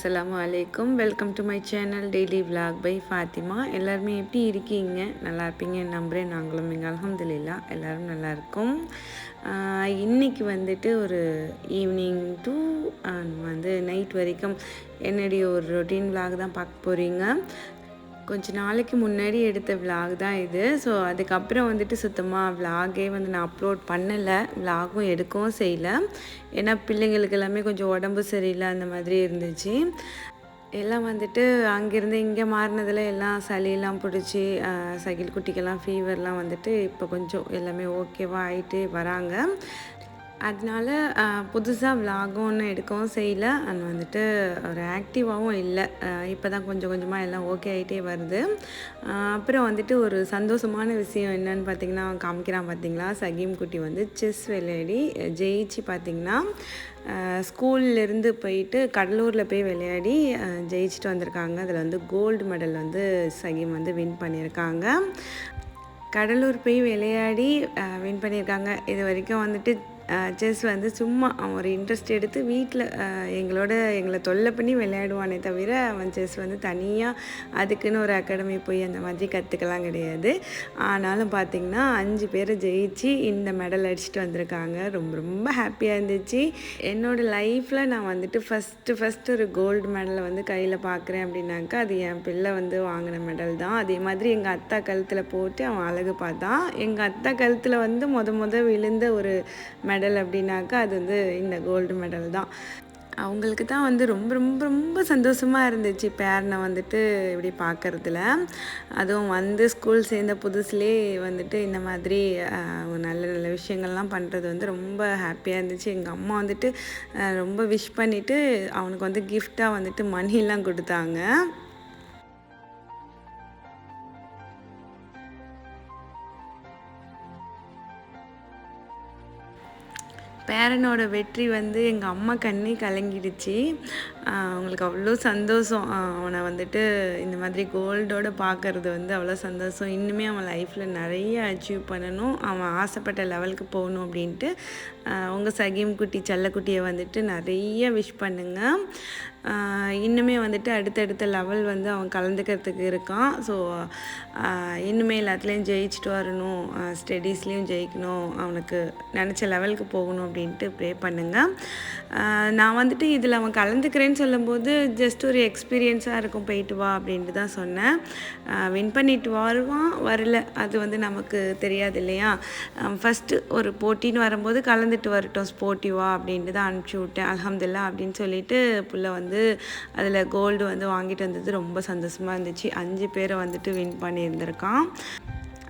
அஸ்லாம் வலைக்கும் அலைக்கும். Welcome to my channel daily vlog by Fathima எல்லாருமே எப்படி இருக்கீங்க? நல்லா இருப்பீங்க நம்புகிறேன் நாங்களும் இங்கே அல்ஹம்துலில்லா. எல்லோரும் நல்லாயிருக்கும் இன்றைக்கி இன்னைக்கு வந்துட்டு ஒரு ஈவினிங் டு வந்து நைட் வரைக்கும் என்னுடைய ஒரு ரொட்டீன் விலாக் தான் பார்க்க போகிறீங்க கொஞ்ச நாளைக்கு முன்னாடி எடுத்த விலாக் தான் இது. ஸோ அதுக்கப்புறம் வந்துட்டு சுத்தமாக விலாகே வந்து நான் அப்லோட் பண்ணலை. விலாகும் எடுக்கவும் செய்யலை. ஏன்னா பிள்ளைங்களுக்கு எல்லாமே கொஞ்சம் உடம்பு சரியில்லை அந்த மாதிரி இருந்துச்சு. எல்லாம் வந்துட்டு அங்கேருந்து இங்கே மாறினதில் எல்லாம் சளியெல்லாம் பிடிச்சி சகில் குட்டிக்கெல்லாம் ஃபீவர்லாம் வந்துட்டு இப்போ கொஞ்சம் எல்லாமே ஓகேவாக ஆகிட்டு வராங்க. அதனால புதுசாக விலாகும் ஒன்றும் எடுக்கவும் செய்யல. அண்ட் வந்துட்டு ஒரு ஆக்டிவாகவும் இல்லை. இப்போ தான் கொஞ்சம் கொஞ்சமாக எல்லாம் ஓகே ஆகிட்டே வருது. அப்புறம் வந்துட்டு ஒரு சந்தோஷமான விஷயம் என்னன்னு பார்த்தீங்கன்னா காமிக்கிறான் பார்த்தீங்களா சகீம் குட்டி வந்து செஸ் விளையாடி ஜெயிச்சு பார்த்தீங்கன்னா ஸ்கூல்லேருந்து போயிட்டு கடலூரில் போய் விளையாடி ஜெயிச்சுட்டு வந்திருக்காங்க. அதில் வந்து கோல்டு மெடல் வந்து சகீம் வந்து வின் பண்ணியிருக்காங்க. கடலூர் போய் விளையாடி வின் பண்ணியிருக்காங்க. இது வரைக்கும் வந்துட்டு செஸ் வந்து சும்மா அவன் ஒரு இன்ட்ரெஸ்ட் எடுத்து வீட்டில் எங்களோட எங்களை தொல்லை பண்ணி விளையாடுவானே தவிர அவன் செஸ் வந்து தனியாக அதுக்குன்னு ஒரு அகாடமி போய் அந்த மாதிரி கற்றுக்கலாம் கிடையாது. ஆனாலும் பார்த்திங்கன்னா அஞ்சு பேரை ஜெயிச்சு இந்த மெடல் அடிச்சுட்டு வந்திருக்காங்க. ரொம்ப ரொம்ப ஹாப்பியாக இருந்துச்சு. என்னோடய லைஃப்பில் நான் வந்துட்டு ஃபஸ்ட்டு ஃபஸ்ட்டு ஒரு கோல்டு மெடலை வந்து கையில் பார்க்குறேன் அப்படின்னாக்கா அது என் பிள்ளை வந்து வாங்கின மெடல் தான். அதே மாதிரி எங்கள் அத்தா கழுத்தில் போட்டு அவன் அழகு பார்த்தான். எங்கள் அத்தா கழுத்தில் வந்து முத முத விழுந்த ஒரு மெடல் மெடல் அப்படின்னாக்கா அது வந்து இந்த கோல்டு மெடல் தான். அவங்களுக்கு தான் வந்து ரொம்ப ரொம்ப ரொம்ப சந்தோஷமாக இருந்துச்சு பேரனை வந்துட்டு இப்படி பார்க்குறதுல. அதுவும் வந்து ஸ்கூல் சேர்ந்த புதுசுலேயே வந்துட்டு இந்த மாதிரி ஒரு நல்ல நல்ல விஷயங்கள்லாம் பண்ணுறது வந்து ரொம்ப ஹாப்பியாக இருந்துச்சு. எங்கள் அம்மா வந்துட்டு ரொம்ப விஷ் பண்ணிவிட்டு அவனுக்கு வந்து கிஃப்டாக வந்துட்டு மணிலாம் கொடுத்தாங்க. பேரனோட வெற்றி வந்து எங்கள் அம்மா கண்ணே கலங்கிடுச்சு. அவங்களுக்கு அவ்வளோ சந்தோஷம். அவனை வந்துட்டு இந்த மாதிரி கோல்டோடு பார்க்கறது வந்து அவ்வளோ சந்தோஷம். இன்னுமே அவன் லைஃப்பில் நிறைய அச்சீவ் பண்ணணும். அவன் ஆசைப்பட்ட லெவலுக்கு போகணும் அப்படின்ட்டு உங்கள் சகீம் குட்டி செல்லக்குட்டியை வந்துட்டு நிறைய விஷ் பண்ணுங்க. இன்னுமே வந்துட்டு அடுத்தடுத்த லெவல் வந்து அவன் கலந்துக்கிறதுக்கு இருக்கான். ஸோ இன்னுமே எல்லாத்துலேயும் ஜெயிச்சுட்டு வரணும். ஸ்டடீஸ்லேயும் ஜெயிக்கணும். அவனுக்கு நினச்ச லெவலுக்கு போகணும் அப்படின்ட்டு ப்ரே பண்ணுங்க. நான் வந்துட்டு இதில் அவன் கலந்துக்கிறேன் கலந்துக்கிறேன்னு சொல்லும்போது ஜஸ்ட் ஒரு எக்ஸ்பீரியன்ஸாக இருக்கும். போயிட்டு வா அப்படின்ட்டு தான் சொன்னேன். வின் பண்ணிட்டு வருவான் வரல. அது வந்து நமக்கு தெரியாது இல்லையா? ஃபஸ்ட்டு ஒரு போட்டின்னு வரும்போது கலந்துட்டு வரட்டும். ஸ்போர்ட்டிவா அப்படின்ட்டு தான் அனுப்பிச்சி விட்டேன். அலமதுல்லா அப்படின்னு சொல்லிட்டு புள்ள வந்து அதில் கோல்டு வந்து வாங்கிட்டு வந்தது ரொம்ப சந்தோஷமாக இருந்துச்சு. அஞ்சு பேரை வந்துட்டு வின் பண்ணியிருந்திருக்கான்.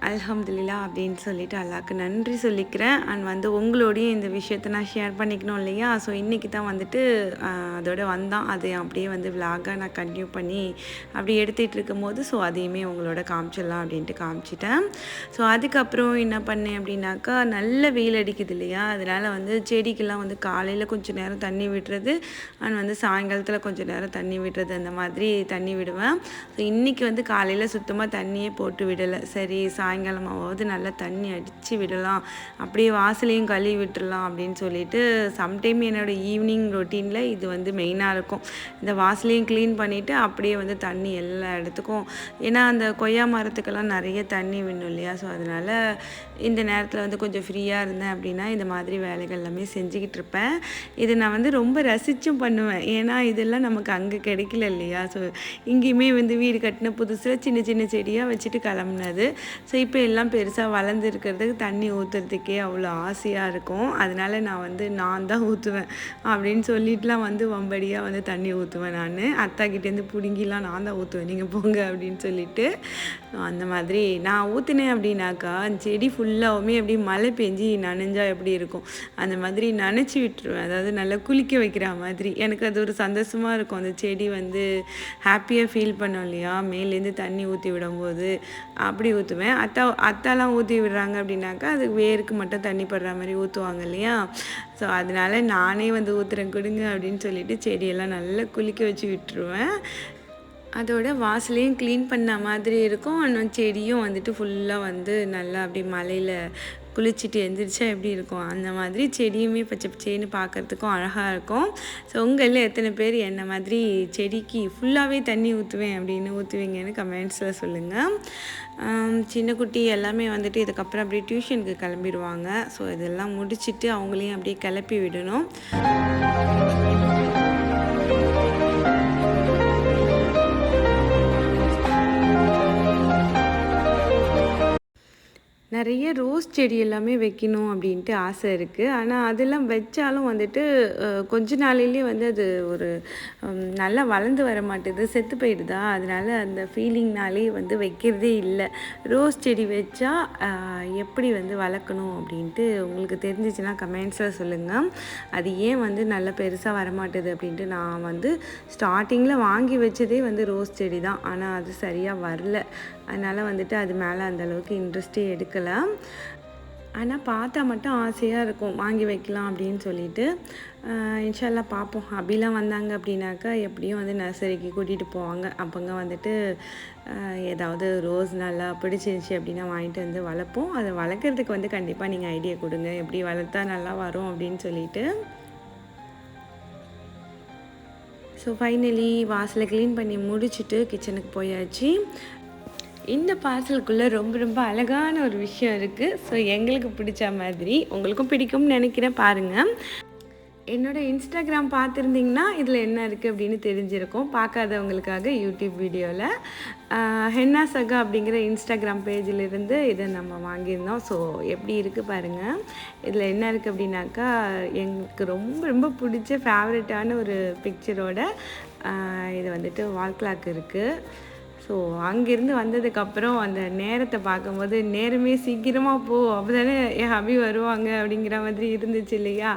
அல்ஹம்துலில்லா அப்படின்னு சொல்லிட்டு அல்லாக்கு நன்றி சொல்லிக்கிறேன். அண்ட் வந்து உங்களோடையும் இந்த விஷயத்தை நான் ஷேர் பண்ணிக்கணும் இல்லையா? ஸோ இன்றைக்கி தான் வந்துட்டு அதோட வந்தான். அது அப்படியே வந்து விலாகாக நான் கண்டினியூ பண்ணி அப்படி எடுத்துகிட்டு இருக்கும்போது ஸோ அதையுமே உங்களோட காமிச்சிடலாம் அப்படின்ட்டு காமிச்சிட்டேன். ஸோ அதுக்கப்புறம் என்ன பண்ணேன் அப்படின்னாக்கா நல்ல வெயில் அடிக்குது இல்லையா? அதனால் வந்து செடிக்கெல்லாம் வந்து காலையில் கொஞ்சம் நேரம் தண்ணி விடுறது அண்ட் வந்து சாயங்காலத்தில் கொஞ்சம் நேரம் தண்ணி விடுறது அந்த மாதிரி தண்ணி விடுவேன். ஸோ இன்றைக்கி வந்து காலையில் சுத்தமாக தண்ணியே போட்டு விடலை. சரி சா சாயங்காலமாவது நல்லா தண்ணி அடித்து விடலாம். அப்படியே வாசலையும் கழுவி விட்டுடலாம் அப்படின்னு சொல்லிட்டு சம்டைம் என்னோட ஈவினிங் ரொட்டீனில் இது வந்து மெயினாக இருக்கும். இந்த வாசலையும் க்ளீன் பண்ணிவிட்டு அப்படியே வந்து தண்ணி எல்லா இடத்துக்கும். ஏன்னா அந்த கொய்யா மரத்துக்கெல்லாம் நிறைய தண்ணி விடணும் இல்லையா? ஸோ அதனால் இந்த நேரத்தில் வந்து கொஞ்சம் ஃப்ரீயாக இருந்தேன் அப்படின்னா இந்த மாதிரி வேலைகள் எல்லாமே செஞ்சுக்கிட்டு இருப்பேன். இது நான் வந்து ரொம்ப ரசிச்சும் பண்ணுவேன். ஏன்னா இதெல்லாம் நமக்கு அங்கே கிடைக்கல இல்லையா? ஸோ இங்கேயுமே வந்து வீடு கட்டின புதுசில் சின்ன சின்ன செடியாக வச்சுட்டு கிளம்புனது. ஸோ இப்போ எல்லாம் பெருசாக வளர்ந்துருக்கிறதுக்கு தண்ணி ஊற்றுறதுக்கே அவ்வளோ ஆசையாக இருக்கும். அதனால நான் வந்து நான் தான் ஊற்றுவேன் அப்படின்னு சொல்லிட்டுலாம் வந்து வம்படியாக வந்து தண்ணி ஊற்றுவேன் நான். அத்தா கிட்டேருந்து பிடுங்கிலாம் நான் தான் ஊற்றுவேன் நீங்கள் போங்க அப்படின்னு சொல்லிட்டு அந்த மாதிரி நான் ஊற்றினேன் அப்படின்னாக்கா செடி ஃபுல்லாகவுமே அப்படி மழை பெஞ்சி நனைஞ்சா எப்படி இருக்கும்? அந்த மாதிரி நனைச்சி விட்டுருவேன். அதாவது நல்லா குளிக்க வைக்கிற மாதிரி. எனக்கு அது ஒரு சந்தோஷமாக இருக்கும். அந்த செடி வந்து ஹாப்பியாக ஃபீல் பண்ணோம் இல்லையா? மேலேருந்து தண்ணி ஊற்றி விடும்போது அப்படி ஊற்றுவேன் அத்தா அத்தாலாம் ஊற்றி விடுறாங்க அப்படின்னாக்கா அது வேருக்கு மட்டும் தண்ணி படுற மாதிரி ஊற்றுவாங்க இல்லையா? ஸோ அதனால நானே வந்து ஊற்றுறேன் கொடுங்க அப்படின்னு சொல்லிட்டு செடியெல்லாம் நல்லா குளிக்க வச்சு விட்டுருவேன். அதோட வாசலையும் க்ளீன் பண்ண மாதிரி இருக்கும். இன்னும் செடியும் வந்துட்டு ஃபுல்லாக வந்து நல்லா அப்படி மலையில் குளிச்சுட்டு எழுந்திரிச்சா எப்படி இருக்கும்? அந்த மாதிரி செடியுமே பச்சை பச்சைன்னு பார்க்குறதுக்கும் அழகாக இருக்கும். ஸோ உங்களில் எத்தனை பேர் என்ன மாதிரி செடிக்கு ஃபுல்லாகவே தண்ணி ஊற்றுவேன் அப்படின்னு ஊற்றுவீங்கன்னு கமெண்ட்ஸில் சொல்லுங்கள் சின்ன குட்டி எல்லாமே வந்துட்டு இதுக்கப்புறம் அப்படியே டியூஷனுக்கு கிளம்பிடுவாங்க. ஸோ இதெல்லாம் முடிச்சுட்டு அவங்களையும் அப்படியே கிளப்பி விடணும். நிறைய ரோஸ் செடி எல்லாமே வைக்கணும் அப்படின்ட்டு ஆசை இருக்குது ஆனால் அதெல்லாம் வச்சாலும் வந்துட்டு கொஞ்ச நாளிலே வந்து அது ஒரு நல்லா வளர்ந்து வர மாட்டேது செத்து போயிடுதா? அதனால அந்த ஃபீலிங்னாலே வந்து வைக்கிறதே இல்லை. ரோஸ் செடி வச்சா எப்படி வந்து வளர்க்கணும் அப்படின்ட்டு உங்களுக்கு தெரிஞ்சிச்சுன்னா கமெண்ட்ஸில் சொல்லுங்கள் அது ஏன் வந்து நல்லா பெருசாக வரமாட்டேது அப்படின்ட்டு நான் வந்து ஸ்டார்டிங்கில் வாங்கி வச்சதே வந்து ரோஸ் செடி தான் ஆனால் அது சரியாக வரல. அதனால் வந்துட்டு அது மேலே அந்தளவுக்கு இன்ட்ரெஸ்ட்டே எடுக்கலை. ஆனால் பார்த்தா மட்டும் ஆசையாக இருக்கும். வாங்கி வைக்கலாம் அப்படின்னு சொல்லிட்டு. இன்ஷால்லாம் பார்ப்போம். அபிலாம் வந்தாங்க அப்படின்னாக்கா எப்படியும் வந்து நர்சரிக்கு கூட்டிகிட்டு போவாங்க. அப்போங்க வந்துட்டு ஏதாவது ரோஸ் நல்லா பிடிச்சிருச்சு அப்படின்னா வாங்கிட்டு வந்து வளர்ப்போம். அதை வளர்க்குறதுக்கு வந்து கண்டிப்பாக நீங்கள் ஐடியா கொடுங்க. எப்படி வளர்த்தா நல்லா வரும் அப்படின்னு சொல்லிட்டு. ஸோ ஃபைனலி வாசலை க்ளீன் பண்ணி முடிச்சுட்டு கிச்சனுக்கு போயாச்சு. இந்த பார்சலுக்குள்ளே ரொம்ப ரொம்ப அழகான ஒரு விஷயம் இருக்குது ஸோ எங்களுக்கு பிடிச்ச மாதிரி உங்களுக்கும் பிடிக்கும்னு நினைக்கிறேன் பாருங்கள் என்னோடய இன்ஸ்டாகிராம் பார்த்துருந்திங்கன்னா இதில் என்ன இருக்குது அப்படின்னு தெரிஞ்சிருக்கும். பார்க்காதவங்களுக்காக யூடியூப் வீடியோவில் ஹென்னா சகா அப்படிங்கிற இன்ஸ்டாகிராம் பேஜிலிருந்து இதை நம்ம வாங்கியிருந்தோம். ஸோ எப்படி இருக்குது பாருங்கள் இதில் என்ன இருக்குது அப்படின்னாக்கா எங்களுக்கு ரொம்ப ரொம்ப பிடிச்ச ஃபேவரட்டான ஒரு பிக்சரோட இது வந்துட்டு வால் கிளாக் இருக்குது ஸோ அங்கேருந்து வந்ததுக்கப்புறம் அந்த நேரத்தை பார்க்கும்போது நேரமே சீக்கிரமாக போ அப்போ தானே என் ஹபி வருவாங்க? அப்படிங்கிற மாதிரி இருந்துச்சு இல்லையா?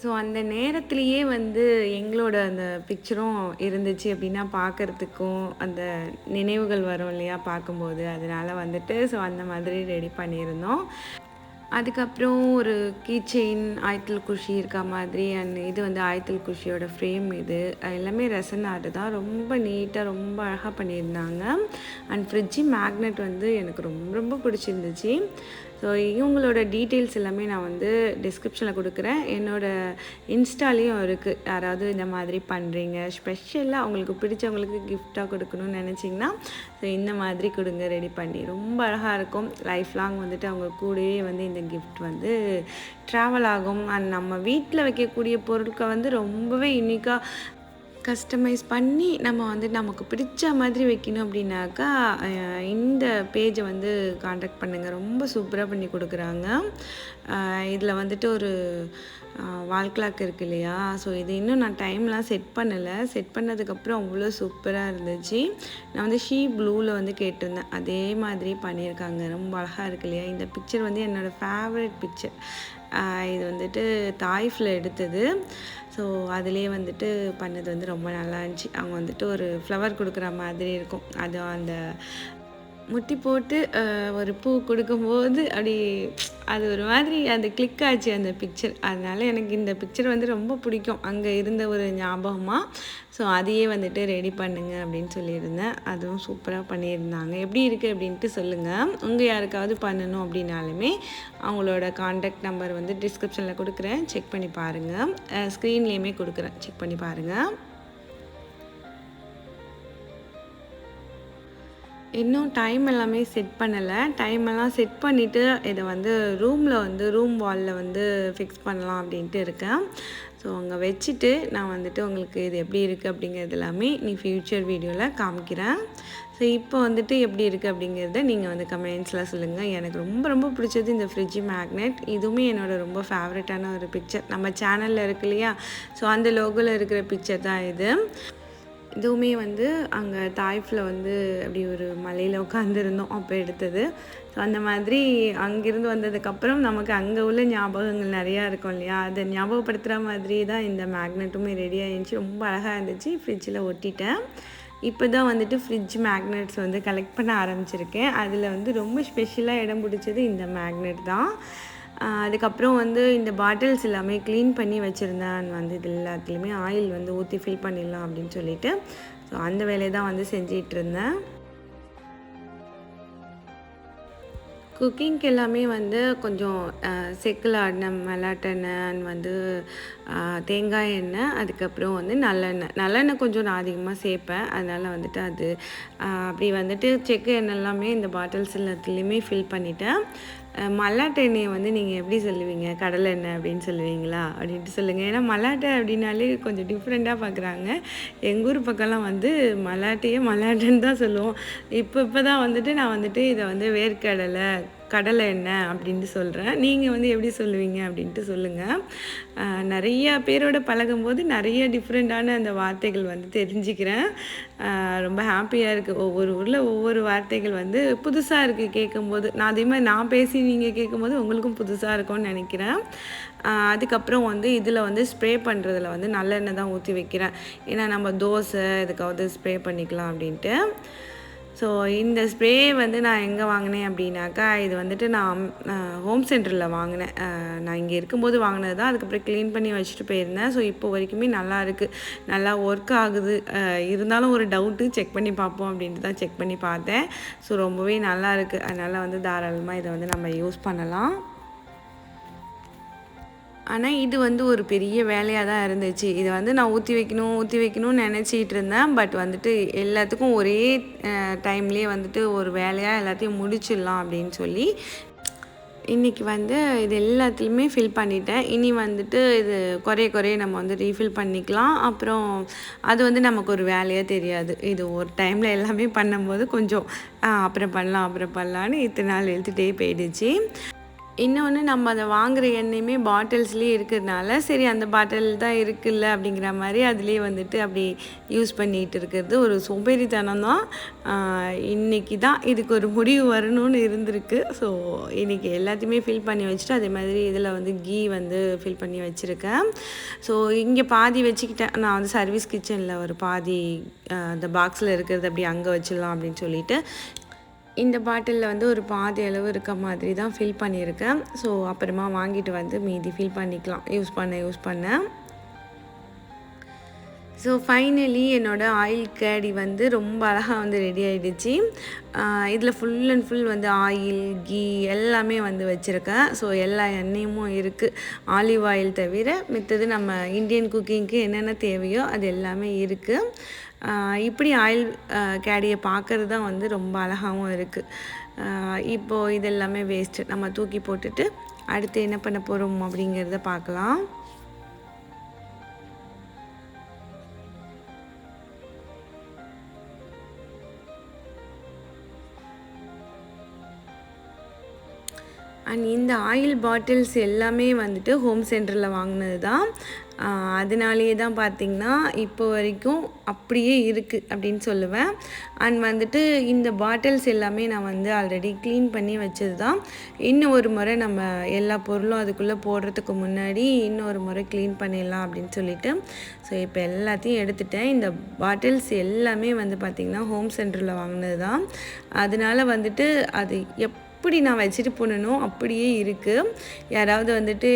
ஸோ அந்த நேரத்துலேயே வந்து எங்களோட அந்த பிக்சரும் இருந்துச்சு அப்படின்னா பார்க்குறதுக்கும் அந்த நினைவுகள் வரும் இல்லையா பார்க்கும்போது. அதனால் வந்துட்டு ஸோ அந்த மாதிரி ரெடி பண்ணியிருந்தோம். அதுக்கப்புறம் ஒரு கீ செயின் ஆயத்தில் குஷி இருக்க மாதிரி அண்ட் இது வந்து ஆயத்தில் குஷியோட ஃப்ரேம் இது. எல்லாமே ரெசன் ஆர்ட் தான். ரொம்ப நீட்டாக ரொம்ப அழகாக பண்ணியிருந்தாங்க. அண்ட் ஃப்ரிட்ஜி மேக்னெட் வந்து எனக்கு ரொம்ப ரொம்ப பிடிச்சிருந்துச்சு. ஸோ இவங்களோட டீட்டெயில்ஸ் எல்லாமே நான் வந்து டிஸ்கிரிப்ஷனில் கொடுக்குறேன். என்னோடய இன்ஸ்டாலேயும் இருக்குது யாராவது இந்த மாதிரி பண்ணுறீங்க ஸ்பெஷலாக அவங்களுக்கு பிடிச்சவங்களுக்கு கிஃப்டாக கொடுக்கணும்னு நினச்சிங்கன்னா ஸோ இந்த மாதிரி கொடுங்க ரெடி பண்ணி. ரொம்ப அழகாக இருக்கும். லைஃப் லாங் வந்துட்டு அவங்க கூடயே வந்து இந்த கிஃப்ட் வந்து ட்ராவல் ஆகும். அண்ட் நம்ம வீட்டில் வைக்கக்கூடிய பொருட்கள் வந்து ரொம்பவே யூனிக்காக கஸ்டமைஸ் பண்ணி நம்ம வந்து நமக்கு பிடிச்ச மாதிரி வைக்கணும் அப்படின்னாக்கா இந்த பேஜை வந்து காண்டாக்ட் பண்ணுங்கள் ரொம்ப சூப்பராக பண்ணி கொடுக்குறாங்க. இதில் வந்துட்டு ஒரு வால் கிளாக் இருக்கு இல்லையா? ஸோ இது இன்னும் நான் டைம்லாம் செட் பண்ணலை. செட் பண்ணதுக்கப்புறம் அவ்வளோ சூப்பராக இருந்துச்சு. நான் வந்து ஷீ ப்ளூவில் வந்து கேட்டிருந்தேன். அதே மாதிரி பண்ணியிருக்காங்க. ரொம்ப அழகாக இருக்கு இல்லையா? இந்த பிக்சர் வந்து என்னோடய ஃபேவரட் பிக்சர் இது வந்துட்டு தாய்ஃபில் எடுத்தது. ஸோ அதிலே வந்துட்டு பண்ணது வந்து ரொம்ப நல்லா இருந்துச்சு. அவங்க வந்துட்டு ஒரு ஃப்ளவர் கொடுக்குற மாதிரி இருக்கும். அது அந்த முட்டி போட்டு ஒரு பூ கொடுக்கும்போது அப்படி அது ஒரு மாதிரி அது கிளிக் ஆச்சு அந்த பிக்சர் அதனால் எனக்கு இந்த பிக்சர் வந்து ரொம்ப பிடிக்கும். அங்கே இருந்த ஒரு ஞாபகமாக ஸோ அதையே வந்துட்டு ரெடி பண்ணுங்க அப்படின்னு சொல்லியிருந்தேன். அதுவும் சூப்பராக பண்ணியிருந்தாங்க. எப்படி இருக்குது அப்படின்ட்டு சொல்லுங்கள் உங்கள் யாருக்காவது பண்ணணும் அப்படின்னாலுமே அவங்களோட காண்டாக்ட் நம்பர் வந்து டிஸ்கிரிப்ஷனில் கொடுக்குறேன். செக் பண்ணி பாருங்கள் ஸ்க்ரீன்லேயுமே கொடுக்குறேன். செக் பண்ணி பாருங்கள் இன்னும் டைம் எல்லாமே செட் பண்ணலை. டைம் எல்லாம் செட் பண்ணிவிட்டு இதை வந்து ரூமில் வந்து ரூம் வாலில் வந்து ஃபிக்ஸ் பண்ணலாம் அப்படின்ட்டு இருக்கேன். ஸோ அங்கே வச்சுட்டு நான் வந்துட்டு உங்களுக்கு இது எப்படி இருக்குது அப்படிங்கிறது எல்லாமே நீ ஃப்யூச்சர் வீடியோவில் காமிக்கிறேன். ஸோ இப்போ வந்துட்டு எப்படி இருக்குது அப்படிங்கிறத நீங்கள் வந்து கமெண்ட்ஸில் சொல்லுங்கள் எனக்கு ரொம்ப ரொம்ப பிடிச்சது இந்த ஃப்ரிட்ஜ் மேக்னெட் இதுவுமே என்னோட ரொம்ப ஃபேவரட்டான ஒரு பிக்சர் நம்ம சேனலில் இருக்கு இல்லையா? ஸோ அந்த லோகோவில் இருக்கிற பிக்சர் தான் இது. இதுவுமே வந்து அங்கே தாய்ஃபில் வந்து அப்படி ஒரு மலையில் உட்காந்துருந்தோம் அப்போ எடுத்தது. ஸோ அந்த மாதிரி அங்கேருந்து வந்ததுக்கப்புறம் நமக்கு அங்கே உள்ள ஞாபகங்கள் நிறையா இருக்கும் இல்லையா? அதை ஞாபகப்படுத்துகிற மாதிரி தான் இந்த மேக்னெட்டுமே ரெடி ஆயிருந்துச்சு. ரொம்ப அழகாக இருந்துச்சு. ஃப்ரிட்ஜில் ஒட்டிட்டேன். இப்போ தான் வந்துட்டு ஃப்ரிட்ஜ் மேக்னெட்ஸ் வந்து கலெக்ட் பண்ண ஆரம்பிச்சிருக்கேன். அதில் வந்து ரொம்ப ஸ்பெஷலாக இடம் பிடிச்சது இந்த மேக்னெட் தான். அதுக்கப்புறம் வந்து இந்த பாட்டில்ஸ் எல்லாமே க்ளீன் பண்ணி வச்சுருந்தேன். வந்து இது எல்லாத்துலேயுமே ஆயில் வந்து ஊற்றி ஃபில் பண்ணிடலாம் அப்படின்னு சொல்லிட்டு. ஸோ அந்த வேலையை தான் வந்து செஞ்சிகிட்டு இருந்தேன். குக்கிங்க்கு எல்லாமே வந்து கொஞ்சம் செக்கில் ஆடின மலாட்டெண்ணெய் வந்து தேங்காய் எண்ணெய் அதுக்கப்புறம் வந்து நல்லெண்ணெய். நல்லெண்ணெய் கொஞ்சம் நான் அதிகமாக சேர்ப்பேன். அதனால் வந்துட்டு அது அப்படி வந்துட்டு செக்கு எண்ணெய் எல்லாமே இந்த பாட்டில்ஸ் எல்லாத்துலேயுமே ஃபில் பண்ணிட்டேன். மல்லாட்டை எண்ணெயை வந்து நீங்கள் எப்படி சொல்லுவீங்க? கடலை எண்ணெய் அப்படின்னு சொல்லுவீங்களா? அப்படின்ட்டு சொல்லுங்கள் ஏன்னா மல்லாட்டை அப்படின்னாலே கொஞ்சம் டிஃப்ரெண்ட்டாக பார்க்குறாங்க எங்கள் ஊர் பக்கம்லாம் வந்து மல்லாட்டையே மல்லாட்டைன்னு தான் சொல்லுவோம். இப்போ இப்போ தான் வந்துட்டு நான் வந்துட்டு இதை வந்து வேர்க்கடலை கடலை எண்ணெய் அப்படின்ட்டு சொல்கிறேன் நீங்கள் வந்து எப்படி சொல்லுவீங்க அப்படின்ட்டு சொல்லுங்கள் நிறையா நிறைய பேரோட பழகும்போது நிறைய டிஃப்ரெண்ட்டான அந்த வார்த்தைகள் வந்து தெரிஞ்சுக்கிறேன். ரொம்ப ஹாப்பியாக இருக்குது ஒவ்வொரு ஊரில் ஒவ்வொரு வார்த்தைகள் வந்து புதுசாக இருக்குது கேட்கும்போது நான் அதே மாதிரி நான் பேசி நீங்கள் கேட்கும்போது உங்களுக்கும் புதுசாக இருக்கும்னு நினைக்கிறேன். அதுக்கப்புறம் வந்து இதில் வந்து ஸ்ப்ரே பண்ணுறதுல வந்து நல்லெண்ணெய் தான் ஊற்றி வைக்கிறேன். ஏன்னா நம்ம தோசை இதுக்காவது ஸ்ப்ரே பண்ணிக்கலாம் அப்படின்ட்டு. ஸோ இந்த ஸ்ப்ரே வந்து நான் எங்கே வாங்கினேன் அப்படின்னாக்கா இது வந்துட்டு நான் ஹோம் சென்டரில் வாங்கினேன். நான் இங்கே இருக்கும்போது வாங்கினது தான் அதுக்கப்புறம் க்ளீன் பண்ணி வச்சுட்டு போயிருந்தேன். ஸோ இப்போ வரைக்குமே நல்லா இருக்குது நல்லா ஒர்க் ஆகுது. இருந்தாலும் ஒரு டவுட்டு செக் பண்ணி பார்ப்போம் அப்படின்ட்டு தான் செக் பண்ணி பார்த்தேன். ஸோ ரொம்பவே நல்லா இருக்குது அதனால் வந்து தாராளமாக இதை வந்து நம்ம யூஸ் பண்ணலாம். ஆனால் இது வந்து ஒரு பெரிய வேலையாக தான் இருந்துச்சு. இதை வந்து நான் ஊற்றி வைக்கணும் ஊற்றி வைக்கணும்னு நினச்சிட்டு இருந்தேன். பட் வந்துட்டு எல்லாத்துக்கும் ஒரே டைம்லேயே வந்துட்டு ஒரு வேலையாக எல்லாத்தையும் முடிச்சிடலாம் அப்படின்னு சொல்லி இன்றைக்கி வந்து இது எல்லாத்துலேயுமே ஃபில் பண்ணிட்டேன். இனி வந்துட்டு இது குறைய குறைய நம்ம வந்து ரீஃபில் பண்ணிக்கலாம். அப்புறம் அது வந்து நமக்கு ஒரு வேலையாக தெரியாது. இது ஒரு டைமில் எல்லாமே பண்ணும்போது கொஞ்சம் அப்புறம் பண்ணலாம் அப்புறம் பண்ணலான்னு இத்தனை நாள் எழுத்துகிட்டே போயிடுச்சு. இன்னொன்று நம்ம அதை வாங்குகிற எண்ணெயுமே பாட்டில்ஸ்லேயே இருக்கிறதுனால சரி அந்த பாட்டில் தான் இருக்குல்ல அப்படிங்கிற மாதிரி அதுலேயே வந்துட்டு அப்படி யூஸ் பண்ணிகிட்டு இருக்கிறது ஒரு சோம்பேறித்தனம் தான். இன்றைக்கி தான் இதுக்கு ஒரு முடிவு வரணும்னு இருந்திருக்கு. ஸோ இன்றைக்கி எல்லாத்தையுமே ஃபில் பண்ணி வச்சுட்டு அதே மாதிரி இதில் வந்து கீ வந்து ஃபில் பண்ணி வச்சுருக்கேன். ஸோ இங்கே பாதி வச்சுக்கிட்டேன். நான் வந்து சர்வீஸ் கிச்சனில் ஒரு பாதி அந்த பாக்ஸில் இருக்கிறது அப்படி அங்கே வச்சிடலாம் அப்படின்னு சொல்லிட்டு இந்த பாட்டிலில் வந்து ஒரு பாதி அளவு இருக்க மாதிரி தான் ஃபில் பண்ணியிருக்கேன். ஸோ அப்புறமா வாங்கிட்டு வந்து மீதி ஃபில் பண்ணிக்கலாம். யூஸ் பண்ண யூஸ் பண்ண. ஸோ ஃபைனலி என்னோடய ஆயில் கேடி வந்து ரொம்ப அழகாக வந்து ரெடி ஆகிடுச்சு இதில் ஃபுல் அண்ட் ஃபுல் வந்து ஆயில் கீ எல்லாமே வந்து வச்சுருக்கேன். ஸோ எல்லா எண்ணெயும் இருக்குது ஆலிவ் ஆயில் தவிர மித்தது நம்ம இந்தியன் குக்கிங்க்கு என்னென்ன தேவையோ அது எல்லாமே இருக்குது இப்படி ஆயில் கேடியை பார்க்கறது தான் வந்து ரொம்ப அழகாகவும் இருக்குது இப்போது இது எல்லாமே வேஸ்ட்டு நம்ம தூக்கி போட்டுட்டு அடுத்து என்ன பண்ண போகிறோம் அப்படிங்கிறத பார்க்கலாம். அண்ட் இந்த ஆயில் பாட்டில்ஸ் எல்லாமே வந்துட்டு ஹோம் சென்டரில் வாங்கினது தான் அதனாலேயே தான் பார்த்திங்கன்னா இப்போ வரைக்கும் அப்படியே இருக்குது அப்படின்னு சொல்லுவேன். அண்ட் வந்துட்டு இந்த பாட்டில்ஸ் எல்லாமே நான் வந்து ஆல்ரெடி க்ளீன் பண்ணி வச்சது தான் இன்னும் ஒரு முறை நம்ம எல்லா பொருளும் அதுக்குள்ளே போடுறதுக்கு முன்னாடி இன்னொரு முறை க்ளீன் பண்ணிடலாம் அப்படின்னு சொல்லிட்டு. ஸோ இப்போ எல்லாத்தையும் எடுத்துட்டேன். இந்த பாட்டில்ஸ் எல்லாமே வந்து பார்த்திங்கன்னா ஹோம் சென்டரில் வாங்கினது தான் அதனால வந்துட்டு அது எப் எப்படி நான் வச்சுட்டு போனனோ அப்படியே இருக்குது யாராவது வந்துட்டு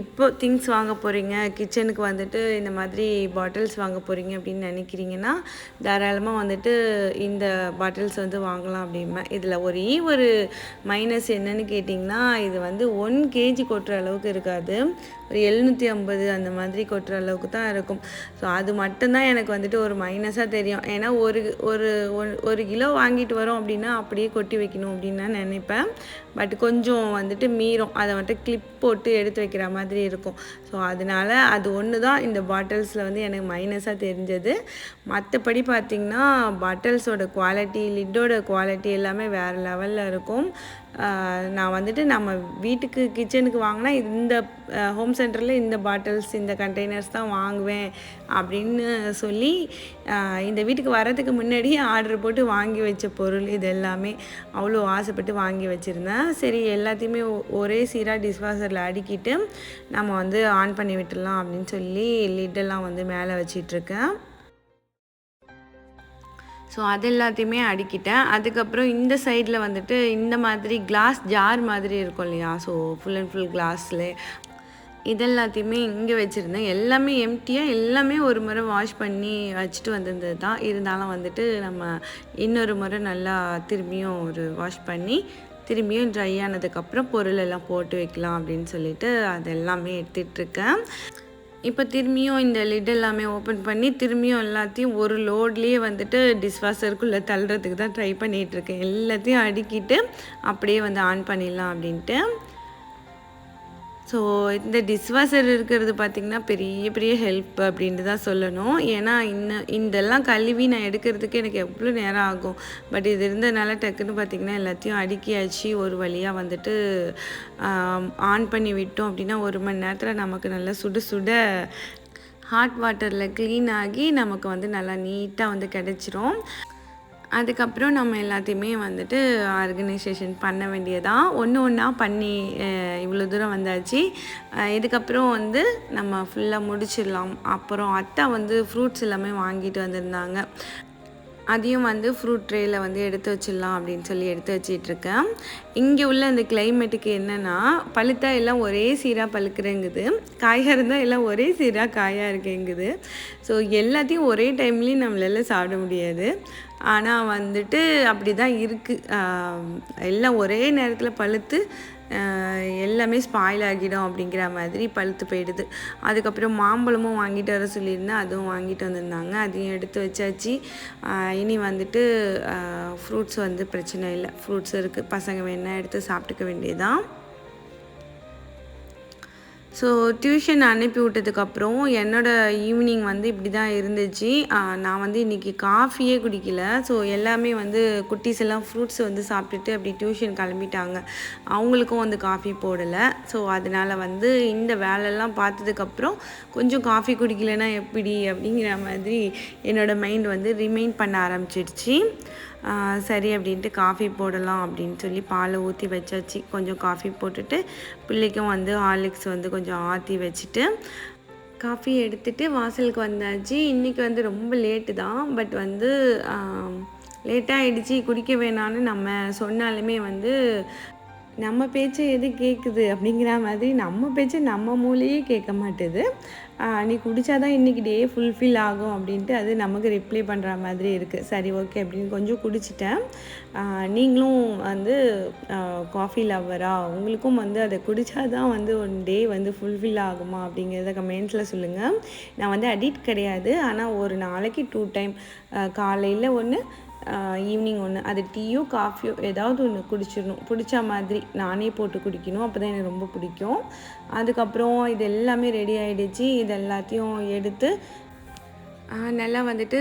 இப்போ திங்ஸ் வாங்க போகிறீங்க கிச்சனுக்கு வந்துட்டு இந்த மாதிரி பாட்டில்ஸ் வாங்க போகிறீங்க அப்படின்னு நினைக்கிறீங்கன்னா தாராளமாக வந்துட்டு இந்த பாட்டில்ஸ் வந்து வாங்கலாம் அப்படிமா. இதில் ஒரே ஒரு மைனஸ் என்னன்னு கேட்டிங்கன்னா இது வந்து ஒன் கேஜி கொட்டுற அளவுக்கு இருக்காது. ஒரு எழுநூற்றி ஐம்பது அந்த மாதிரி கொட்டுற அளவுக்கு தான் இருக்கும். ஸோ அது மட்டும்தான் எனக்கு வந்துட்டு ஒரு மைனஸாக தெரியும். ஏன்னா ஒரு ஒரு ஒரு- ஒரு கிலோ வாங்கிட்டு வரோம் அப்படின்னா அப்படியே கொட்டி வைக்கணும் அப்படின்னு நான் நினைப்பேன். பட் கொஞ்சம் வந்துட்டு மீறும். அதை வந்துட்டு கிளிப் போட்டு எடுத்து வைக்கிற மாதிரி இருக்கும். ஸோ அதனால அது ஒன்று தான் இந்த பாட்டில்ஸில் வந்து எனக்கு மைனஸாக தெரிஞ்சது. மற்றபடி பார்த்திங்கன்னா பாட்டில்ஸோட குவாலிட்டி லிட்டோட குவாலிட்டி எல்லாமே வேறு லெவலில் இருக்கும். நான் வந்துட்டு நம்ம வீட்டுக்கு கிச்சனுக்கு வாங்கினா இந்த ஹோம் சென்டரில் இந்த பாட்டில்ஸ் இந்த கண்டெய்னர்ஸ் தான் வாங்குவேன் அப்படின்னு சொல்லி இந்த வீட்டுக்கு வரதுக்கு முன்னாடியே ஆர்டர் போட்டு வாங்கி வச்ச பொருள் இது எல்லாமே அவ்வளோ ஆசைப்பட்டு வாங்கி வச்சுருந்தேன். சரி எல்லாத்தையுமே ஒ- ஒரே சீராக டிஷ்வாஷரில் அடுக்கிட்டு நம்ம வந்து ஆன் பண்ணி விட்டுடலாம் அப்படின்னு சொல்லி லிட்டெல்லாம் வந்து மேலே வச்சிட்ருக்கேன். ஸோ அது எல்லாத்தையுமே அடுக்கிட்டேன். அதுக்கப்புறம் இந்த சைடில் வந்துட்டு இந்த மாதிரி கிளாஸ் ஜார் மாதிரி இருக்கும் இல்லையா? ஸோ ஃபுல் அண்ட் ஃபுல் கிளாஸில் இதெல்லாத்தையுமே இங்கே வச்சுருந்தேன். எல்லாமே எம்டியாக எல்லாமே ஒரு முறை வாஷ் பண்ணி வச்சுட்டு வந்திருந்தது தான். இருந்தாலும் வந்துட்டு நம்ம இன்னொரு முறை நல்லா திரும்பியும் ஒரு வாஷ் பண்ணி திரும்பியும் ட்ரை ஆனதுக்கப்புறம் பொருள் எல்லாம் போட்டு வைக்கலாம் அப்படின்னு சொல்லிட்டு அது எல்லாமே எடுத்துகிட்ருக்கேன் இப்போ திரும்பியும் இந்த லிட் எல்லாமே ஓப்பன் பண்ணி திரும்பியும் எல்லாத்தையும் ஒரு லோட்லேயே வந்துட்டு டிஷ்வாஷருக்குள்ளே தள்ளுறதுக்கு தான் ட்ரை பண்ணிகிட்ருக்கேன் எல்லாத்தையும் அடுக்கிட்டு அப்படியே வந்து ஆன் பண்ணிடலாம் அப்படின்ட்டு. ஸோ இந்த டிஸ்வாசர் இருக்கிறது பார்த்திங்கன்னா பெரிய பெரிய ஹெல்ப் அப்படின்ட்டு தான் சொல்லணும். ஏன்னா இன்னும் இதெல்லாம் கழுவி நான் எடுக்கிறதுக்கு எனக்கு எவ்வளோ நேரம் ஆகும்? பட் இது இருந்ததுனால டக்குன்னு பார்த்திங்கன்னா எல்லாத்தையும் அடுக்கியாச்சு ஒரு வழியாக வந்துட்டு ஆன் பண்ணி விட்டோம் அப்படின்னா ஒரு மணி நேரத்தில் நமக்கு நல்லா சுட சுட ஹாட் வாட்டரில் க்ளீன் ஆகி நமக்கு வந்து நல்லா நீட்டாக வந்து கிடச்சிரும். அதுக்கப்புறம் நம்ம எல்லாத்தையுமே வந்துட்டு ஆர்கனைசேஷன் பண்ண வேண்டியதான் ஒன்று ஒன்றா பண்ணி இவ்வளோ தூரம் வந்தாச்சு. இதுக்கப்புறம் வந்து நம்ம ஃபுல்லாக முடிச்சிடலாம். அப்புறம் அத்தை வந்து ஃப்ரூட்ஸ் எல்லாமே வாங்கிட்டு வந்திருந்தாங்க. அதையும் வந்து ஃப்ரூட் ட்ரேயில் வந்து எடுத்து வச்சிடலாம் அப்படின்னு சொல்லி எடுத்து வச்சிட்ருக்கேன் இங்கே உள்ள அந்த கிளைமேட்டுக்கு என்னென்னா பழுத்தா எல்லாம் ஒரே சீராக பழுக்கிறேங்குது. காயாக இருந்தால் எல்லாம் ஒரே சீராக காயாக இருக்கேங்குது. ஸோ எல்லாத்தையும் ஒரே டைம்லேயும் நம்மளால சாப்பிட முடியாது. ஆனால் வந்துட்டு அப்படி தான் இருக்குது எல்லாம் ஒரே நேரத்தில் பழுத்து எல்லாமே ஸ்பாயில் ஆகிடும் அப்படிங்கிற மாதிரி பழுத்து போயிடுது. அதுக்கப்புறம் மாம்பழமும் வாங்கிட்டு வர சொல்லியிருந்தேன் அதுவும் வாங்கிட்டு வந்திருந்தாங்க. அதையும் எடுத்து வச்சாச்சு. இனி வந்துட்டு ஃப்ரூட்ஸ் வந்து பிரச்சனை இல்லை. ஃப்ரூட்ஸ் இருக்குது பசங்க வேணால் எடுத்து சாப்பிட்டுக்க வேண்டியதுதான். ஸோ டியூஷன் அனுப்பி விட்டதுக்கப்புறம் என்னோட ஈவினிங் வந்து இப்படி தான் இருந்துச்சு நான் வந்து இன்றைக்கி காஃபியே குடிக்கல. ஸோ எல்லாமே வந்து குட்டீஸ் எல்லாம் ஃப்ரூட்ஸ் வந்து சாப்பிட்டுட்டு அப்படி டியூஷன் கிளம்பிட்டாங்க. அவங்களுக்கும் வந்து காஃபி போடலை. ஸோ அதனால் வந்து இந்த வேலையெல்லாம் பார்த்ததுக்கப்புறம் கொஞ்சம் காஃபி குடிக்கலைன்னா எப்படி அப்படிங்கிற மாதிரி என்னோடய மைண்ட் வந்து ரிமைண்ட் பண்ண ஆரம்பிச்சிடுச்சு. சரி அப்படின்ட்டு காஃபி போடலாம் அப்படின்னு சொல்லி பாலை ஊற்றி வச்சாச்சு. கொஞ்சம் காஃபி போட்டுட்டு பிள்ளைக்கும் வந்து ஹார்லிக்ஸ் வந்து கொஞ்சம் ஆற்றி வச்சுட்டு காஃபி எடுத்துகிட்டு வாசலுக்கு வந்தாச்சு. இன்றைக்கி வந்து ரொம்ப லேட்டு தான். பட் வந்து லேட்டாக ஆகிடுச்சி குடிக்க வேணான்னு நம்ம சொன்னாலுமே வந்து நம்ம பேச்சை எது கேட்குது அப்படிங்கிற மாதிரி நம்ம பேச்சை நம்ம மூளையே கேட்க மாட்டுது. நீ குடித்தாதான் இன்றைக்கி டே ஃபுல்ஃபில் ஆகும் அப்படின்ட்டு அது நமக்கு ரிப்ளை பண்ணுற மாதிரி இருக்குது சரி ஓகே அப்படின்னு கொஞ்சம் குடிச்சிட்டேன். நீங்களும் வந்து காஃபி லவ்வரா உங்களுக்கும் வந்து அதை குடித்தாதான் வந்து ஒன் டே வந்து ஃபுல்ஃபில் ஆகுமா அப்படிங்கிறத கமெண்ட்ஸில் சொல்லுங்கள் நான் வந்து அடிக்ட் கிடையாது. ஆனால் ஒரு நாளைக்கு டூ டைம் காலையில் ஒன்று ஈவினிங் ஒன்று அது டீயோ காஃபியோ ஏதாவது ஒன்று குடிச்சிடணும். பிடிச்ச மாதிரி நானே போட்டு குடிக்கணும். அப்போ தான் எனக்கு ரொம்ப பிடிக்கும். அதுக்கப்புறம் இது எல்லாமே ரெடி ஆகிடுச்சு இது எல்லாத்தையும் எடுத்து நல்லா வந்துட்டு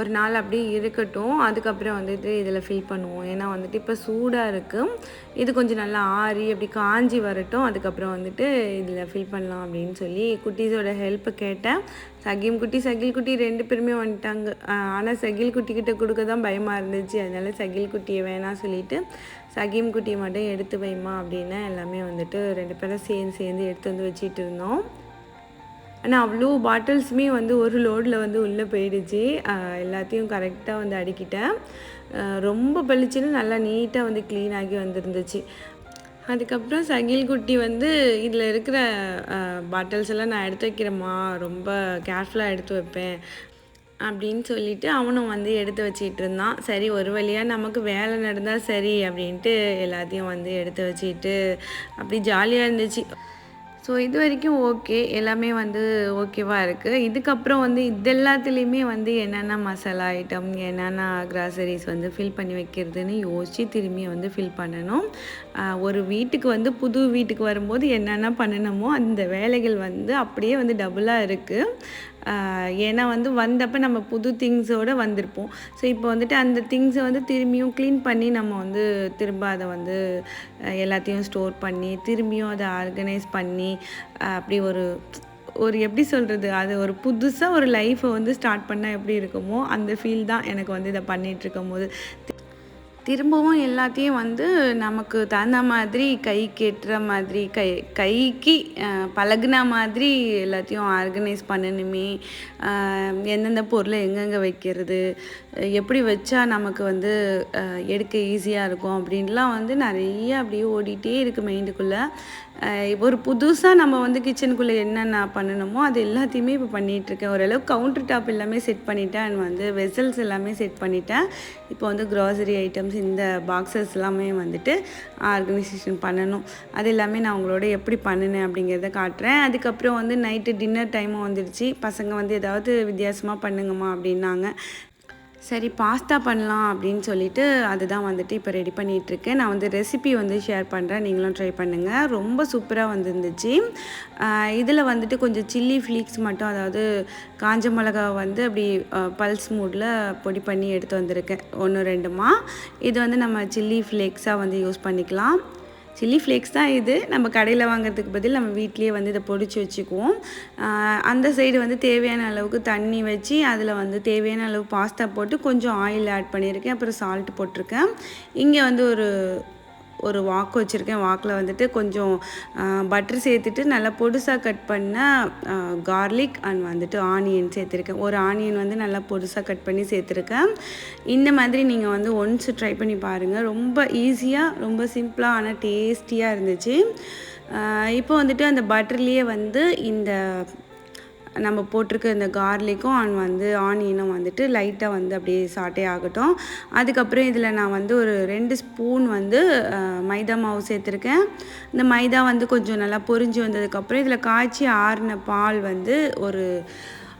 ஒரு நாள் அப்படியே இருக்கட்டும். அதுக்கப்புறம் வந்துட்டு இதில் ஃபில் பண்ணுவோம். ஏன்னா வந்துட்டு இப்போ சூடாக இருக்குது இது கொஞ்சம் நல்லா ஆறி அப்படி காஞ்சி வரட்டும். அதுக்கப்புறம் வந்துட்டு இதில் ஃபில் பண்ணலாம் அப்படின்னு சொல்லி குட்டீஸோட ஹெல்ப் கேட்டேன். சகிம் குட்டி சகில் குட்டி ரெண்டு பேருமே வந்துட்டாங்க. ஆனால் சகில் குட்டிக்கிட்ட கொடுக்க தான் பயமாக இருந்துச்சு. அதனால சகில் குட்டியை வேணாம் சொல்லிட்டு சகிம் குட்டியை மட்டும் எடுத்து வைமா அப்படின்னு எல்லாமே வந்துட்டு ரெண்டு பேரும் சேர்ந்து சேர்ந்து எடுத்து வந்து வச்சிட்டு இருந்தோம். ஆனால் அவ்வளோ பாட்டில்ஸுமே வந்து ஒரு லோடில் வந்து உள்ளே போயிடுச்சு. எல்லாத்தையும் கரெக்டாக வந்து அடிக்கிட்டேன். ரொம்ப பளிச்சுன்னு நல்லா நீட்டாக வந்து க்ளீன் ஆகி வந்துருந்துச்சு. அதுக்கப்புறம் சகில் குட்டி வந்து இதில் இருக்கிற பாட்டில்ஸ் எல்லாம் நான் எடுத்து வைக்கிறேம்மா ரொம்ப கேர்ஃபுல்லாக எடுத்து வைப்பேன் அப்படின்னு சொல்லிட்டு அவனும் வந்து எடுத்து வச்சிட்டு இருந்தான். சரி ஒரு வழியாக நமக்கு வேலை நடந்தால் சரி அப்படின்ட்டு எல்லாத்தையும் வந்து எடுத்து வச்சுட்டு அப்படி ஜாலியாக இருந்துச்சு. ஸோ இது வரைக்கும் ஓகே எல்லாமே வந்து ஓகேவாக இருக்குது இதுக்கப்புறம் வந்து இது எல்லாத்துலேயுமே வந்து என்னென்ன மசாலா ஐட்டம் என்னென்ன கிராசரிஸ் வந்து ஃபில் பண்ணி வைக்கிறதுன்னு யோசித்து திரும்பி வந்து ஃபில் பண்ணணும். ஒரு வீட்டுக்கு வந்து புது வீட்டுக்கு வரும்போது என்னென்ன பண்ணணுமோ அந்த வேலைகள் வந்து அப்படியே வந்து டபுளாக இருக்குது ஏன்னா வந்து வந்தப்போ நம்ம புது திங்ஸோடு வந்திருப்போம். ஸோ இப்போ வந்துட்டு அந்த திங்ஸை வந்து திரும்பியும் க்ளீன் பண்ணி நம்ம வந்து திரும்ப அதை வந்து எல்லாத்தையும் ஸ்டோர் பண்ணி திரும்பியும் அதை ஆர்கனைஸ் பண்ணி அப்படி ஒரு ஒரு எப்படி சொல்கிறது அது ஒரு புதுசாக ஒரு லைஃப்பை வந்து ஸ்டார்ட் பண்ணால் எப்படி இருக்குமோ அந்த ஃபீல் தான் எனக்கு வந்து இதை பண்ணிகிட்ருக்கும் போது திரும்பவும் எல்லாத்தையும் வந்து நமக்கு தகுந்த மாதிரி கை கெட்டுற மாதிரி கை கைக்கு பழகுன மாதிரி எல்லாத்தையும் ஆர்கனைஸ் பண்ணணுமே. எந்தெந்த பொருளை எங்கெங்கே வைக்கிறது எப்படி வச்சா நமக்கு வந்து எடுக்க ஈஸியாக இருக்கும் அப்படின்லாம் வந்து நிறைய அப்படியே ஓடிட்டே இருக்குது மைண்டுக்குள்ளே ஒரு புதுசாக நம்ம வந்து கிச்சனுக்குள்ளே என்னென்ன பண்ணணுமோ அது எல்லாத்தையுமே இப்போ பண்ணிகிட்ருக்கேன் ஓரளவு கவுண்டர் டாப் எல்லாமே செட் பண்ணிட்டேன் அண்ட் வந்து வெசல்ஸ் எல்லாமே செட் பண்ணிட்டேன். இப்போ வந்து க்ராசரி ஐட்டம்ஸ் இந்த பாக்ஸஸ் எல்லாமே வந்துட்டு ஆர்கனைசேஷன் பண்ணணும். அது எல்லாமே நான் உங்களோட எப்படி பண்ணினேன் அப்படிங்கிறத காட்டுறேன். அதுக்கப்புறம் வந்து நைட்டு டின்னர் டைமும் வந்துடுச்சு. பசங்க வந்து ஏதாவது வித்தியாசமாக பண்ணுங்கம்மா அப்படின்னாங்க. சரி பாஸ்தா பண்ணலாம் அப்படின்னு சொல்லிட்டு அதுதான் வந்துட்டு இப்போ ரெடி பண்ணிகிட்ருக்கேன் நான் வந்து ரெசிபி வந்து ஷேர் பண்ணுறேன் நீங்களும் ட்ரை பண்ணுங்கள் ரொம்ப சூப்பராக வந்துருந்துச்சு. இதில் வந்துட்டு கொஞ்சம் சில்லி ஃப்ளீக்ஸ் மட்டும் அதாவது காஞ்ச மிளகா வந்து அப்படி பல்ஸ் மூடில் பொடி பண்ணி எடுத்து வந்திருக்கேன். ஒன்று ரெண்டுமா. இது வந்து நம்ம சில்லி ஃப்ளேக்ஸாக வந்து யூஸ் பண்ணிக்கலாம். சில்லி ஃப்ளேக்ஸ் தான் இது. நம்ம கடையில் வாங்குறதுக்கு பதில் நம்ம வீட்லேயே வந்து இதை பொடிச்சு வச்சுக்குவோம். அந்த சைடு வந்து தேவையான அளவுக்கு தண்ணி வச்சு அதில் வந்து தேவையான அளவு பாஸ்தா போட்டு கொஞ்சம் ஆயில் ஆட் பண்ணியிருக்கேன். அப்புறம் சால்ட் போட்டிருக்கேன். இங்கே வந்து ஒரு ஒரு வாக்கு வச்சுருக்கேன். வாக்கில் வந்துட்டு கொஞ்சம் பட்டர் சேர்த்துட்டு நல்லா பொடுசாக கட் பண்ண கார்லிக் அண்ட் வந்துட்டு ஆனியன் சேர்த்துருக்கேன். ஒரு ஆனியன் வந்து நல்லா பொடுசாக கட் பண்ணி சேர்த்துருக்கேன். இந்த மாதிரி நீங்கள் வந்து ஒன்ஸ் ட்ரை பண்ணி பாருங்கள் ரொம்ப ஈஸியாக ரொம்ப சிம்பிளாக ஆனால் டேஸ்டியாக இருந்துச்சு. இப்போ வந்துட்டு அந்த பட்டர்லேயே வந்து இந்த நம்ம போட்டிருக்க இந்த கார்லிக்கும் அண்ட் வந்து ஆனியனும் வந்துட்டு லைட்டாக வந்து அப்படியே சாட்டே ஆகட்டும். அதுக்கப்புறம் இதில் நான் வந்து ஒரு ரெண்டு ஸ்பூன் வந்து மைதா மாவு சேர்த்துருக்கேன். இந்த மைதா வந்து கொஞ்சம் நல்லா பொரிஞ்சு வந்ததுக்கப்புறம் இதில் காய்ச்சி ஆறின பால் வந்து ஒரு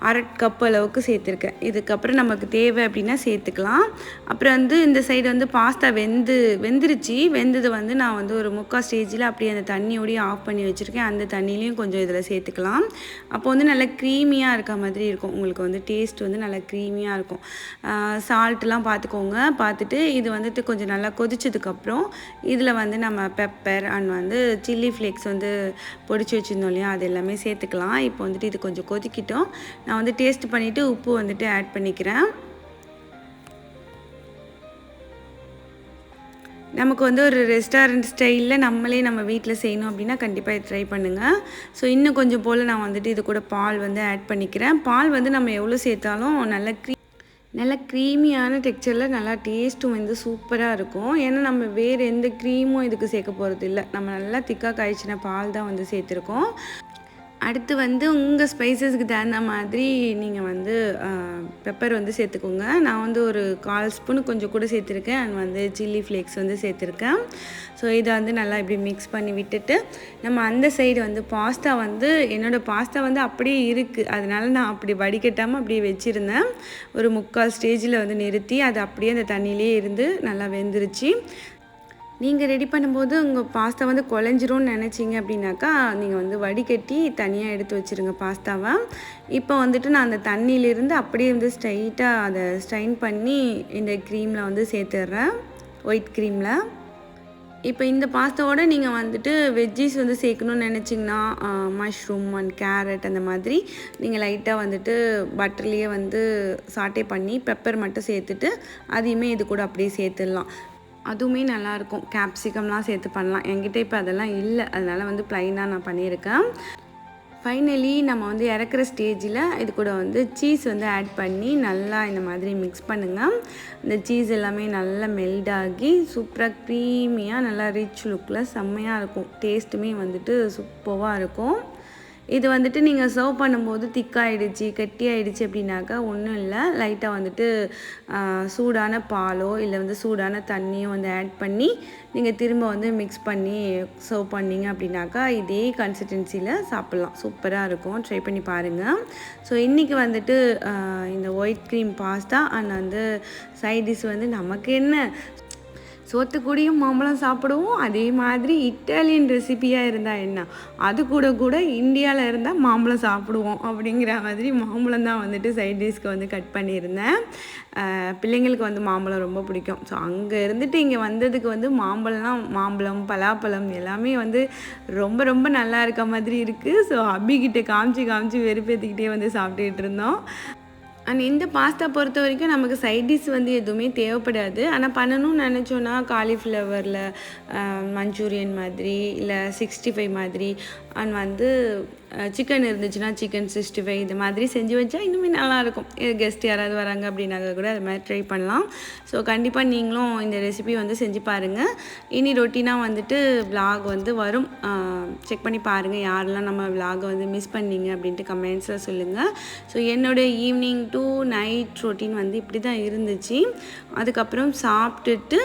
அரை கப் அளவுக்கு சேர்த்துருக்கேன். இதுக்கப்புறம் நமக்கு தேவை அப்படின்னா சேர்த்துக்கலாம். அப்புறம் வந்து இந்த சைடு வந்து பாஸ்தா வெந்து வெந்துருச்சு. வெந்தது வந்து நான் வந்து ஒரு முக்கால் ஸ்டேஜில் அப்படியே அந்த தண்ணியோடய ஆஃப் பண்ணி வச்சுருக்கேன். அந்த தண்ணியிலையும் கொஞ்சம் இதில் சேர்த்துக்கலாம். அப்போ வந்து நல்லா க்ரீமியாக இருக்க மாதிரி இருக்கும். உங்களுக்கு வந்து டேஸ்ட் வந்து நல்லா க்ரீமியாக இருக்கும். சால்ட்லாம் பார்த்துக்கோங்க பார்த்துட்டு இது வந்துட்டு கொஞ்சம் நல்லா கொதிச்சதுக்கப்புறம் இதில் வந்து நம்ம பெப்பர் அண்ட் வந்து சில்லி ஃப்ளேக்ஸ் வந்து பொடிச்சு வச்சுருந்தோம் இல்லையா? அது எல்லாமே சேர்த்துக்கலாம். இப்போ வந்துட்டு இது கொஞ்சம் கொதிக்கிட்டோம். நான் வந்து டேஸ்ட் பண்ணிவிட்டு உப்பு வந்துட்டு ஆட் பண்ணிக்கிறேன். நமக்கு வந்து ஒரு ரெஸ்டாரண்ட் ஸ்டைலில் நம்மளே நம்ம வீட்டில் செய்யணும் அப்படின்னா கண்டிப்பாக ட்ரை பண்ணுங்கள் ஸோ இன்னும் கொஞ்சம் போல் நான் வந்துட்டு இது கூட பால் வந்து ஆட் பண்ணிக்கிறேன். பால் வந்து நம்ம எவ்வளோ சேர்த்தாலும் நல்ல க்ரீ நல்லா க்ரீமியான டெக்ஸ்சரில் நல்லா டேஸ்ட்டும் வந்து சூப்பராக இருக்கும். ஏன்னா நம்ம வேறு எந்த க்ரீமும் இதுக்கு சேர்க்க போகிறது இல்லை நம்ம நல்லா திக்காக காய்ச்சின பால் தான் வந்து சேர்த்துருக்கோம். அடுத்து வந்து உங்கள் ஸ்பைசஸ்க்கு தகுந்த மாதிரி நீங்கள் வந்து பெப்பர் வந்து சேர்த்துக்கோங்க. நான் வந்து ஒரு கால் ஸ்பூன் கொஞ்சம் கூட சேர்த்துருக்கேன். அண்ட் வந்து சில்லி ஃப்ளேக்ஸ் வந்து சேர்த்துருக்கேன். ஸோ இதை வந்து நல்லா இப்படி மிக்ஸ் பண்ணி விட்டுட்டு நம்ம அந்த சைடு வந்து பாஸ்தா வந்து என்னோடய பாஸ்தா வந்து அப்படியே இருக்குது அதனால நான் அப்படி வடிகட்டாமல் அப்படியே வச்சுருந்தேன். ஒரு முக்கால் ஸ்டேஜில் வந்து நிறுத்தி அது அப்படியே அந்த தண்ணியிலே இருந்து நல்லா வெந்துருச்சு. நீங்கள் ரெடி பண்ணும்போது உங்கள் பாஸ்தா வந்து குழஞ்சிரும்னு நினச்சிங்க அப்படின்னாக்கா நீங்கள் வந்து வடிகட்டி தனியாக எடுத்து வச்சுருங்க பாஸ்தாவை இப்போ வந்துட்டு நான் அந்த தண்ணியிலேருந்து அப்படியே வந்து ஸ்ட்ரைட்டாக அதை ஸ்ட்ரைன் பண்ணி இந்த க்ரீமில் வந்து சேர்த்துட்றேன். ஒயிட் க்ரீமில் இப்போ இந்த பாஸ்தாவோட நீங்கள் வந்துட்டு வெஜ்ஜீஸ் வந்து சேர்க்கணும்னு நினச்சிங்கன்னா மஷ்ரூம் அண்ட் கேரட் அந்த மாதிரி நீங்கள் லைட்டாக வந்துட்டு பட்டர்லேயே வந்து சாட்டே பண்ணி பெப்பர் மட்டும் சேர்த்துட்டு அதையுமே இது கூட அப்படியே சேர்த்துடலாம். அதுவுமே நல்லாயிருக்கும். கேப்சிகம்லாம் சேர்த்து பண்ணலாம். என்கிட்ட இப்போ அதெல்லாம் இல்லை. அதனால் வந்து ப்ளைனாக நான் பண்ணியிருக்கேன். ஃபைனலி நம்ம வந்து இறக்குற ஸ்டேஜில் இது கூட வந்து சீஸ் வந்து ஆட் பண்ணி நல்லா இந்த மாதிரி மிக்ஸ் பண்ணுங்கள் இந்த சீஸ் எல்லாமே நல்லா மெல்ட் ஆகி சூப்பராக க்ரீமியாக நல்லா ரிச் லுக்கில் செம்மையாக இருக்கும். டேஸ்ட்டுமே வந்துட்டு சூப்பராக இருக்கும். இது வந்துட்டு நீங்கள் சர்வ் பண்ணும்போது திக்காயிடுச்சு கெட்டியாயிடுச்சு அப்படின்னாக்கா ஒன்றும் இல்லை. லைட்டாக வந்துட்டு சூடான பாலோ இல்லை வந்து சூடான தண்ணியோ வந்து ஆட் பண்ணி நீங்கள் திரும்ப வந்து மிக்ஸ் பண்ணி சர்வ் பண்ணிங்க அப்படின்னாக்கா இதே கன்சிஸ்டன்சியில் சாப்பிட்லாம். சூப்பராக இருக்கும். ட்ரை பண்ணி பாருங்கள் ஸோ இன்றைக்கி வந்துட்டு இந்த ஒயிட் க்ரீம் பாஸ்தா அண்ட் வந்து சைட் டிஷ் வந்து நமக்கு என்ன? சோத்துக்கூடியும் மாம்பழம் சாப்பிடுவோம். அதே மாதிரி இட்டாலியன் ரெசிபியாக இருந்தால் என்ன? அது கூட கூட இந்தியாவில் இருந்தால் மாம்பழம் சாப்பிடுவோம் அப்படிங்கிற மாதிரி மாம்பழம் தான் வந்துட்டு சைட் டிஷ்க்கு வந்து கட் பண்ணியிருந்தேன். பிள்ளைங்களுக்கு வந்து மாம்பழம் ரொம்ப பிடிக்கும். ஸோ அங்கே இருந்துட்டு இங்கே வந்ததுக்கு வந்து மாம்பழம்லாம் மாம்பழம் பலாப்பழம் எல்லாமே வந்து ரொம்ப ரொம்ப நல்லா இருக்க மாதிரி இருக்குது ஸோ அபிகிட்ட காமிச்சு காமிச்சு வெறுப்பேற்றிக்கிட்டே வந்து சாப்பிட்டுக்கிட்டு இருந்தோம். அண்ட் இந்த பாஸ்தா பொறுத்த வரைக்கும் நமக்கு சைட் டிஷ் வந்து எதுவுமே தேவைப்படாது. ஆனால் பண்ணணும்னு நினச்சோன்னா காலிஃப்ளவரில் மஞ்சூரியன் மாதிரி இல்லை சிக்ஸ்டி ஃபைவ் மாதிரி அண்ட் வந்து சிக்கன் இருந்துச்சுன்னா சிக்கன் சிக்ஸ்டி ஃபைவ் இது மாதிரி செஞ்சு வச்சா இன்னுமே நல்லாயிருக்கும். கெஸ்ட் யாராவது வராங்க அப்படின்னாக்க கூட அது மாதிரி ட்ரை பண்ணலாம். ஸோ கண்டிப்பாக நீங்களும் இந்த ரெசிபி வந்து செஞ்சு பாருங்கள் இனி ரொட்டீனாக வந்துட்டு விலாக் வந்து வரும். செக் பண்ணி பாருங்கள் யாரெல்லாம் நம்ம விலாகை வந்து மிஸ் பண்ணீங்க அப்படின்ட்டு கமெண்ட்ஸில் சொல்லுங்கள் ஸோ என்னோடய ஈவினிங் டு நைட் ரொட்டீன் வந்து இப்படி தான் இருந்துச்சு. அதுக்கப்புறம் சாப்பிட்டுட்டு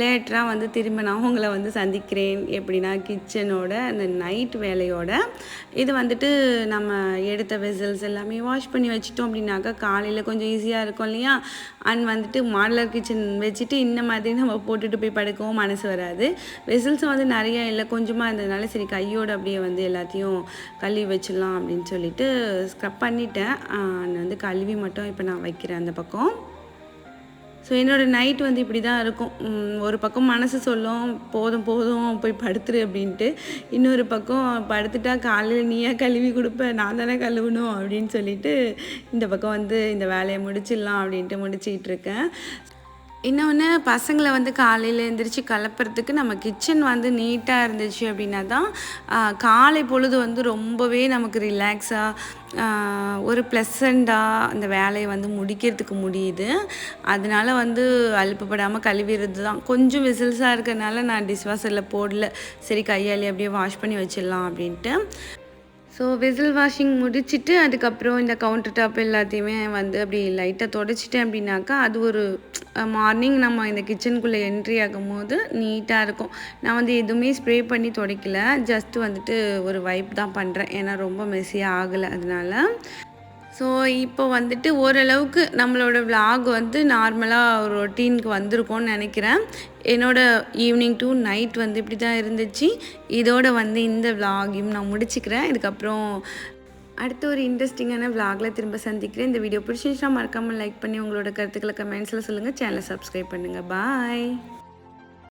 லேட்டராக வந்து திரும்ப நான் உங்களை வந்து சந்திக்கிறேன் எப்படின்னா கிச்சனோட அந்த நைட் வேலையோட. இது வந்துட்டு நம்ம எடுத்த வெசல்ஸ் எல்லாமே வாஷ் பண்ணி வச்சிட்டோம் அப்படின்னாக்கா காலையில் கொஞ்சம் ஈஸியாக இருக்கும் இல்லையா? அண்ட் வந்துட்டு மாடலர் கிச்சன் வச்சுட்டு இந்த மாதிரி நம்ம போட்டுட்டு போய் படுக்கவும் மனசு வராது. வெசல்ஸும் வந்து நிறைய இல்லை கொஞ்சமாக இருந்ததுனால சரி கையோடு அப்படியே வந்து எல்லாத்தையும் கழுவி வச்சிடலாம் அப்படின்னு சொல்லிட்டு ஸ்க்ரப் பண்ணிட்டேன். வந்து கழுவி மட்டும் இப்போ நான் வைக்கிறேன் அந்த பக்கம். ஸோ என்னோடய நைட் வந்து இப்படி தான் இருக்கும் ஒரு பக்கம் மனசு சொல்லும் போதும் போதும் போய் படுத்துரு அப்படின்ட்டு. இன்னொரு பக்கம் படுத்துட்டா காலையில் நீயே கழுவி கொடுப்ப நான் தானே கழுவணும் அப்படின்னு சொல்லிட்டு இந்த பக்கம் வந்து இந்த வேலையை முடிச்சிடலாம் அப்படின்ட்டு முடிச்சிக்கிட்டு இருக்கேன். இன்னொன்று பசங்களை வந்து காலையில் எழுந்திரிச்சு கலப்புறதுக்கு நம்ம கிச்சன் வந்து நீட்டாக இருந்துச்சு அப்படின்னா தான் காலை பொழுது வந்து ரொம்பவே நமக்கு ரிலாக்ஸாக ஒரு ப்ளசண்ட்டாக அந்த வேலையை வந்து முடிக்கிறதுக்கு முடியுது. அதனால வந்து அழுப்புப்படாமல் கழுவிடுறது தான் கொஞ்சம் விசில்ஸாக இருக்கிறனால நான் டிஷ்வாஷரில் போடல. சரி கையாளி அப்படியே வாஷ் பண்ணி வச்சிடலாம் அப்படின்ட்டு. ஸோ விசில் வாஷிங் முடிச்சுட்டு அதுக்கப்புறம் இந்த கவுண்டர் டாப் எல்லாத்தையுமே வந்து அப்படி லைட்டாக தொடச்சிட்டேன் அப்படின்னாக்கா அது ஒரு மார்னிங் நம்ம இந்த கிச்சனுக்குள்ளே என்ட்ரி ஆகும் போது நீட்டாக இருக்கும். நான் வந்து எதுவுமே ஸ்ப்ரே பண்ணி துடைக்கல. ஜஸ்ட் வந்துட்டு ஒரு வைப் தான் பண்ணுறேன் ஏன்னா ரொம்ப மெஸ்ஸியாக ஆகலை அதனால. ஸோ இப்போ வந்துட்டு ஓரளவுக்கு நம்மளோட விலாக் வந்து நார்மலாக ஒரு ரொட்டீனுக்கு வந்திருக்கோன்னு நினைக்கிறேன். என்னோடய ஈவினிங் டு நைட் வந்து இப்படி தான் இருந்துச்சு. இதோட வந்து இந்த விலாகையும் நான் முடிச்சுக்கிறேன். இதுக்கப்புறம் அடுத்த ஒரு இன்ட்ரெஸ்டிங்கான விலாகில் திரும்ப சந்திக்கிறேன். இந்த வீடியோ பிடிச்சிருந்துச்சுன்னா மறக்காமல் லைக் பண்ணி உங்களோட கருத்துக்களை கமெண்ட்ஸில் சொல்லுங்கள் சேனலை சப்ஸ்கிரைப் பண்ணுங்கள் பாய்